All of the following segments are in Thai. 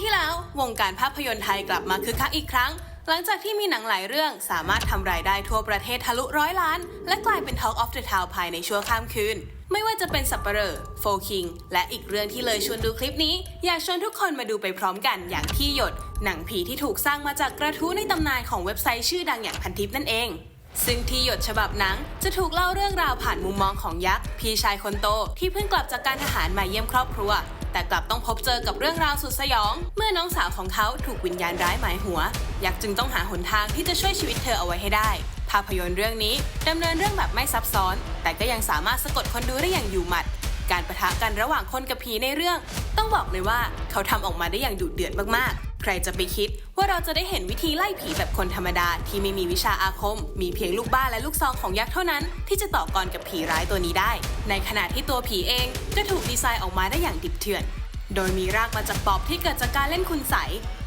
ที่แล้ว วงการภาพยนตร์ไทยกลับมาคึกคักอีกครั้ง หลังจากที่มีหนังหลายเรื่องสามารถทำรายได้ทั่วประเทศทะลุร้อยล้าน และกลายเป็น Talk of the Town ภายในชั่วข้ามคืน ไม่ว่าจะเป็นสับเปลอโฟคิง และอีกเรื่องที่เลยชวนดูคลิปนี้ อยากชวนทุกคนมาดูไปพร้อมกันอย่างที่หยด หนังผีที่ถูกสร้างมาจากกระทู้ในตำนานของเว็บไซต์ชื่อดังอย่างพันทิปนั่นเอง ซึ่งที่หยดฉบับหนังจะถูกเล่าเรื่องราวผ่านมุมมองของยักษ์ พี่ชายคนโต ที่เพิ่งกลับจากการทหารมาเยี่ยมครอบครัว แต่กลับต้องพบเจอกับเรื่องราวสุดสยอง เมื่อน้องสาวของเขาถูกวิญญาณร้ายหมายหัว ยักษ์จึงต้องหาหนทางที่จะช่วยชีวิตเธอเอาไว้ให้ได้ ภาพยนตร์เรื่องนี้ดำเนินเรื่องแบบไม่ซับซ้อน แต่ก็ยังสามารถสะกดคนดูได้อย่างอยู่หมัด การประทะกันระหว่างคนกับผีในเรื่อง ต้องบอกเลยว่าเขาทำออกมาได้อย่างดุเดือดมากๆ ใครจะไปคิดว่าเราจะได้เห็นวิธีไล่ผีแบบคนธรรมดาที่ไม่มีวิชาอาคม มีเพียงลูกบ้านและลูกซองของยักษ์เท่านั้น ที่จะต่อกรกับผีร้ายตัวนี้ได้ ในขณะที่ตัวผีเองก็ถูกดีไซน์ออกมาได้อย่างดิบเถื่อน โดยมีรากมาจากปอบที่เกิดจากการเล่นคุณใส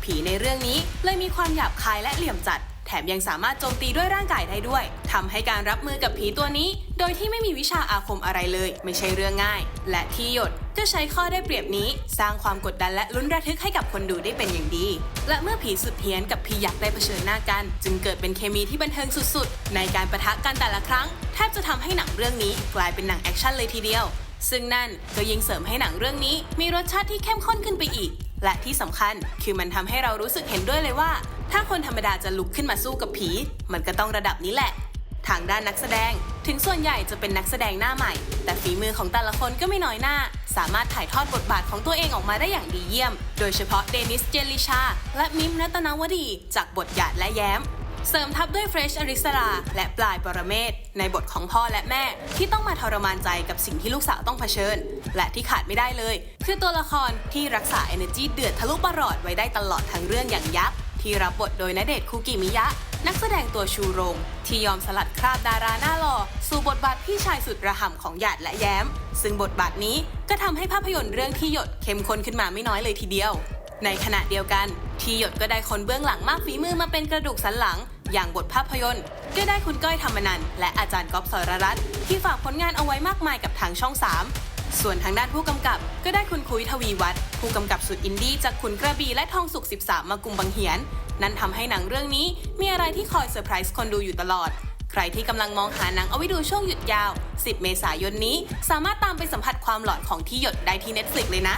ผีในเรื่องนี้เลยมีความหยาบคายและเหลี่ยมจัด แถมยังสามารถโจมตีด้วยร่างกายได้ด้วยทำให้การรับมือกับผีตัวนี้ โดยที่ไม่มีวิชาอาคมอะไรเลย ไม่ใช่เรื่องง่าย และที่หยดก็ใช้ข้อได้เปรียบนี้ สร้างความกดดันและลุ้นระทึกให้กับคนดูได้เป็นอย่างดี และเมื่อผีสุดเฮี้ยนกับผียักษ์ได้เผชิญหน้ากัน จึงเกิดเป็นเคมีที่บันเทิงสุดๆ ในการประทะกันแต่ละครั้ง แทบจะทำให้หนังเรื่องนี้กลายเป็นหนังแอคชั่นเลยทีเดียว ซึ่งนั่นก็ยิ่งเสริมให้หนังเรื่องนี้ มีรสชาติที่เข้มข้นขึ้นไปอีก และที่สำคัญคือมันทำให้เรารู้สึกเห็นด้วยเลยว่า ถ้าคนธรรมดาจะลุกขึ้นมาสู้กับผี มันก็ต้องระดับนี้แหละ ทางด้านนักแสดง ถึงส่วนใหญ่จะเป็นนักแสดงหน้าใหม่ แต่ฝีมือของแต่ละคนก็ไม่น้อยหน้า สามารถถ่ายทอดบทบาทของตัวเองออกมาได้อย่างดีเยี่ยม โดยเฉพาะเดนิส เจลิชา และมิมรัตนาวดี จากบทหยาดและแย้ม เสริมทับด้วยเฟรชอริสรา และปลายปรเมศในบทของพ่อและแม่ ที่ต้องมาทรมานใจกับสิ่งที่ลูกสาวต้องเผชิญ และที่ขาดไม่ได้เลย คือตัวละครที่รักษา energy เดือดทะลุปรอดไว้ได้ตลอดทั้งเรื่องอย่างยักษ์ ที่รับบทโดยณเดชน์คูกิมิยะ นักแสดงตัวชูโรง ที่ยอมสลัดคราบดาราหน้าหล่อสู่บทบาทพี่ชายสุดระห่ำของหยาดและแย้ม ซึ่งบทบาทนี้ก็ทำให้ภาพยนตร์เรื่องที่หยดเข้มข้นขึ้นมาไม่น้อยเลยทีเดียว ในขณะเดียวกัน ที่หยดก็ได้คนเบื้องหลังมากฝีมือมาเป็นกระดูกสันหลัง อย่างบทภาพยนตร์ก็ได้คุณก้อยธรรมนันและอาจารย์ก๊อฟสรรัตน์ที่ฝากผลงานเอาไว้มากมายกับทางช่อง 3 ส่วนทางด้านผู้กำกับ ก็ได้คุณคุยทวีวัฒน์ผู้กำกับสุดอินดี้จากขุนกระบี่และทองสุก 13 มากุมบังเหียน นั่นทำให้หนังเรื่องนี้มีอะไรที่คอยเซอร์ไพรส์คนดูอยู่ตลอด ใครที่กำลังมองหาหนังเอาไว้ดูช่วงหยุดยาว 10 เมษายนนี้ สามารถตามไปสัมผัสความหลอนของที่หยดได้ที่ Netflix เลยนะ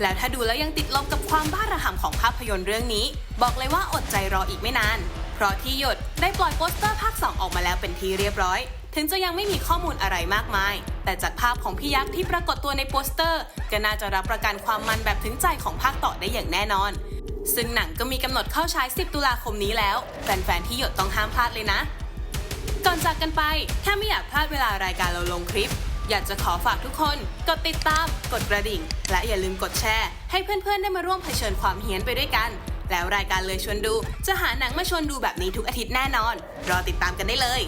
แล้วถ้าดูแล้วยังติดลมกับความบ้าระห่ำของภาพยนตร์เรื่องนี้ บอกเลยว่าอดใจรออีกไม่นาน เพราะที่หยดได้ปล่อยโปสเตอร์ภาค 2 ออกมาแล้วเป็นที่เรียบร้อย ถึงจะยังไม่มีข้อมูลอะไรมากมาย แต่จากภาพของพี่ยักษ์ที่ปรากฏตัวในโปสเตอร์ ก็น่าจะรับประกันความมันแบบถึงใจของภาคต่อได้อย่างแน่นอน ซึ่งหนังก็มีกำหนดเข้าฉาย 10 ตุลาคมนี้แล้ว แฟนๆ ที่หยดต้องห้ามพลาดเลยนะ ก่อนจากกันไป ถ้าไม่อยากพลาดเวลารายการเราลงคลิป อยากจะขอฝากทุกคน กดติดตาม กดกระดิ่ง และอย่าลืมกดแชร์ ให้เพื่อนๆ ได้มาร่วมเผชิญความเฮี้ยนไปด้วยกัน แล้วรายการเลยชวนดู จะหาหนังมาชวนดูแบบนี้ทุกอาทิตย์แน่นอน รอติดตามกันได้เลย